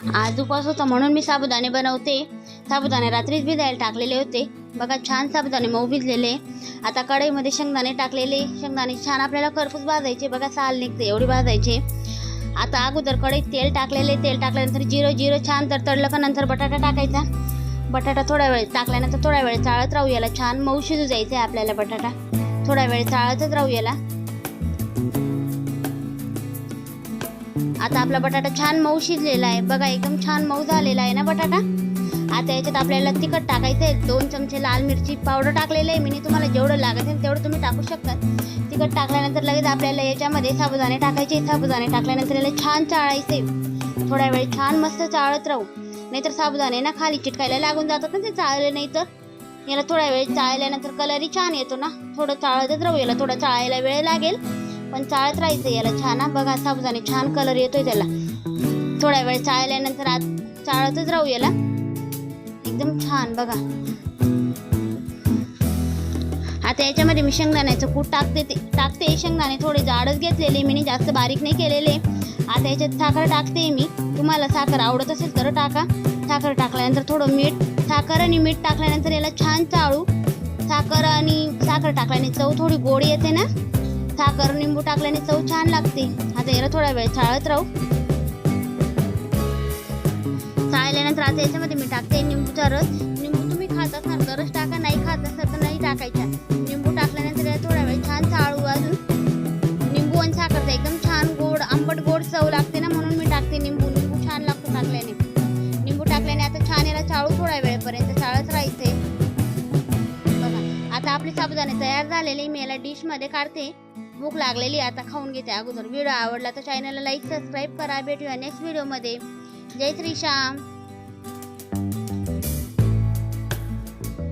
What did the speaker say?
आज उपास होता म्हणून मी साबुदाणे बनवते. साबुदाणे रात्रीच भिजायला टाकलेले होते. बघा छान साबुदाणे मऊ भिजलेले. आता कढईमध्ये शेंगदाणे टाकलेले. शेंगदाणे छान आपल्याला खरपूस भाजायचे. बघा साल निघते एवढी भाजायचे. आता अगोदर कढईत तेल टाकलेले. तेल टाकल्यानंतर जिरं जिरं छान तर तळलं का नंतर बटाटा टाकायचा. बटाटा थोडा वेळ टाकल्यानंतर थोडा वेळ चाळत राहू याला. छान मऊ शिजू जायचं आहे आपल्याला बटाटा. थोडा वेळ चाळतच राहू याला. आता आपला बटाटा छान मऊ शिजलेला आहे. बघा एकदम छान मऊ झालेला आहे ना बटाटा? आता याच्यात आपल्याला तिखट टाकायचं आहे. दोन चमचे लाल मिरची पावडर टाकलेलं आहे. मी तुम्हाला जेवढं लागत आहे तेवढं तुम्ही टाकू शकता. तिखट टाकल्यानंतर लगेच आपल्याला याच्यामध्ये साबुदाणे टाकायचे साबुदाणे टाकल्यानंतर याला छान चाळायचे थोड्या वेळ छान मस्त चाळत राहू. नाहीतर साबुदाणे ना खाली चिटकायला लागून जातात ना ते चाळले नाही तर. याला थोड्या वेळ चाळल्यानंतर कलरही छान येतो ना. थोडं चाळतच राहू. याला थोडं चाळायला वेळ लागेल. पण चाळत राहायचं याला. छान हा. बघा साबुदाणे छान कलर येतोय त्याला. थोड्या वेळ चाळल्यानंतर आत चाळतच राहू याला. एकदम छान बघा. आता याच्यामध्ये मी शेंगदाण्याचं कूट टाकते ते टाकते. शेंगदाणे थोडे जाडच घेतलेले मी जास्त बारीक नाही केलेले. आता याच्यात साखर टाकते मी. तुम्हाला साखर आवडत असेल तर टाका. साखर टाकल्यानंतर थोडं मीठ साखर आणि मीठ टाकल्यानंतर याला छान चाळू. साखर आणि साखर टाकल्याने चव थोडी गोड येते ना. साखर निंबू टाकल्याने चव छान लागते. आता याला थोडा वेळ चाळत राहू. चाळल्यानंतर आता याच्यामध्ये मी टाकते निंबूचा रस. निंबू तुम्ही खात असाल तर रस टाका नाही खात असाल तर नाही टाकायचा. निंबू टाकल्यानंतर याला थोडा वेळ छान चाळू अजून. निंबू आणि साखरचा एकदम छान गोड आंबट गोड चव लागते ना म्हणून मी टाकते निंबू. निंबू छान लागतो टाकल्याने. निंबू टाकल्याने आता छान याला चाळू थोड्या वेळेपर्यंत चाळत राहायचंय बघा आता आपले साबुदाणे तयार झालेले मी याला डिशमध्ये काढते. भूक लागलेली आता खाऊन घेते अगोदर. व्हिडिओ आवडला तर चॅनलला लाईक सबस्क्राईब करा. भेटूया नेक्स्ट व्हिडिओमध्ये जय श्री श्याम.